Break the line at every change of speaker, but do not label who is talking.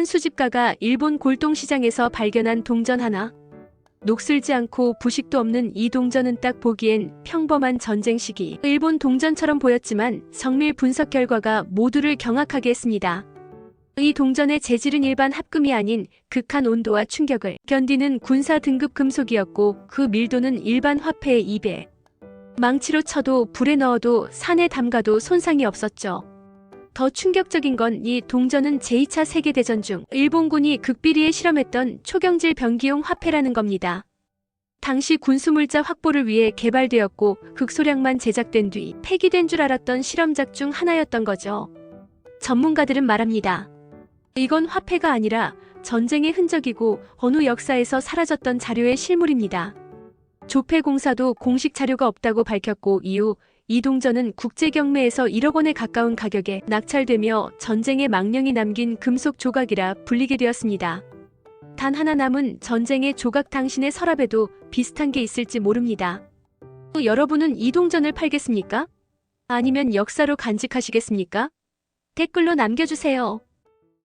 한 수집가가 일본 골동시장에서 발견한 동전 하나. 녹슬지 않고 부식도 없는 이 동전은 딱 보기엔 평범한 전쟁 시기 일본 동전처럼 보였지만 성밀 분석 결과가 모두를 경악하게 했습니다. 이 동전의 재질은 일반 합금이 아닌 극한 온도와 충격을 견디는 군사 등급 금속이었고 그 밀도는 일반 화폐의 2배. 망치로 쳐도 불에 넣어도 산에 담가도 손상이 없었죠. 더 충격적인 건 이 동전은 제2차 세계대전 중 일본군이 극비리에 실험했던 초경질 병기용 화폐라는 겁니다. 당시 군수물자 확보를 위해 개발되었고 극소량만 제작된 뒤 폐기된 줄 알았던 실험작 중 하나였던 거죠. 전문가들은 말합니다. 이건 화폐가 아니라 전쟁의 흔적이고 어느 역사에서 사라졌던 자료의 실물입니다. 조폐공사도 공식 자료가 없다고 밝혔고 이후 이 동전은 국제 경매에서 1억 원에 가까운 가격에 낙찰되며 전쟁의 망령이 남긴 금속 조각이라 불리게 되었습니다. 단 하나 남은 전쟁의 조각 당신의 서랍에도 비슷한 게 있을지 모릅니다. 또 여러분은 이 동전을 팔겠습니까? 아니면 역사로 간직하시겠습니까? 댓글로 남겨주세요.